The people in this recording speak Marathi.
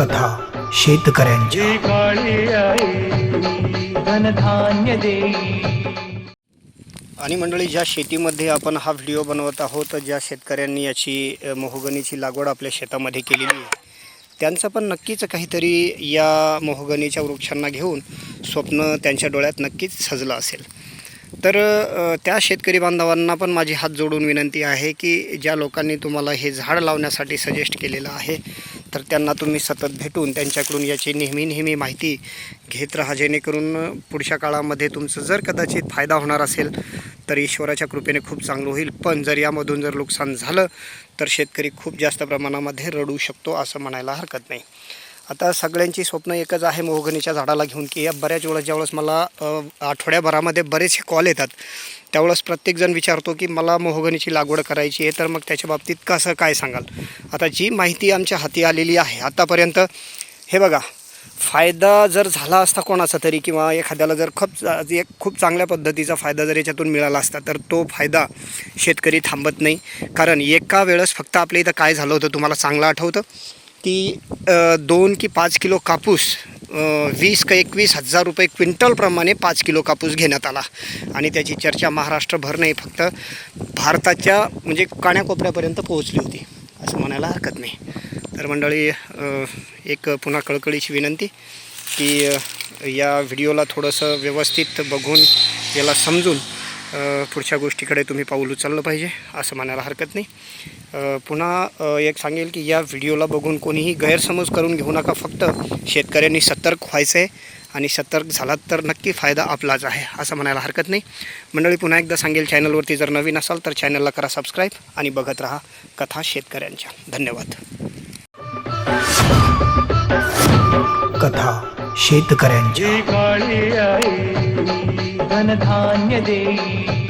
कथा शेतकऱ्यांच्या. आणि मंडळी ज्या शेतीमध्ये आपण हा व्हिडिओ बनवत आहोत ज्या शेतकऱ्यांनी याची अ, मोहगनीची लागवड आपल्या शेतामध्ये केलेली आहे त्यांचं पण नक्कीच काहीतरी या मोहगनीच्या वृक्षांना घेऊन स्वप्न त्यांच्या डोळ्यात नक्कीच सजलं असेल. तर त्या शेतकरी बांधवांना पण माझी हात जोडून विनंती आहे की ज्या लोकांनी तुम्हाला हे झाड लावण्यासाठी सजेस्ट केलेलं आहे तर त्यांना तुम्ही सतत भेटून त्यांच्याकडून याची नेहमी नेहमी माहिती घेत राहा जेणेकरून पुढच्या काळामध्ये तुमचं जर कदाचित फायदा होणार असेल तर ईश्वराच्या कृपेने खूप चांगलं होईल. पण जर यामधून जर नुकसान झालं तर शेतकरी खूप जास्त प्रमाणामध्ये रडू शकतो असं म्हणायला हरकत नाही. आता सगळ्यांची स्वप्न एकच आहे मोहगनीच्या झाडाला घेऊन की या बऱ्याच वेळेस ज्यावेळेस मला आठवड्याभरामध्ये बरेचसे कॉल येतात. त्यावेळेस प्रत्येकजण विचारतो की मला मोहगणीची लागवड करायची आहे तर मग त्याच्या बाबतीत कसं काय सांगाल? आता जी माहिती आमच्या हाती आलेली आहे आतापर्यंत हे बघा फायदा जर झाला असता कोणाचा तरी किंवा एखाद्याला जर खूप एक खूप चांगल्या पद्धतीचा फायदा जर याच्यातून मिळाला असता तर तो फायदा शेतकरी थांबत नाही. कारण एका वेळेस फक्त आपल्या इथं काय झालं होतं तुम्हाला चांगलं आठवतं? की दोन की पाच किलो कापूस वीस का एकवीस हजार रुपये क्विंटलप्रमाणे पाच किलो कापूस घेण्यात आला. आणि त्याची चर्चा महाराष्ट्रभर नाही फक्त भारताच्या म्हणजे काण्याकोपऱ्यापर्यंत पोहोचली होती असं म्हणायला हरकत नाही. तर मंडळी एक पुन्हा कळकळीची विनंती की या व्हिडिओला थोडंसं व्यवस्थित बघून याला समजून पुढच्या गोष्टीकडे तुम्ही पाऊल उचललं पाहिजे असं म्हणायला हरकत नाही. पुन्हा एक सांगेल की या व्हिडिओला बघून कोणीही गैरसमज करून घेऊ नका फक्त शेतकऱ्यांनी सतर्क व्हायचं आहे आणि सतर्क झालात तर नक्की फायदा आपलाच आहे असं म्हणायला हरकत नाही. मंडळी पुन्हा एकदा सांगेल चॅनलवरती जर नवीन असाल तर चॅनलला करा सबस्क्राईब आणि बघत राहा कथा शेतकऱ्यांच्या. धन्यवाद. कथा शेतकऱ्यांच्या. जी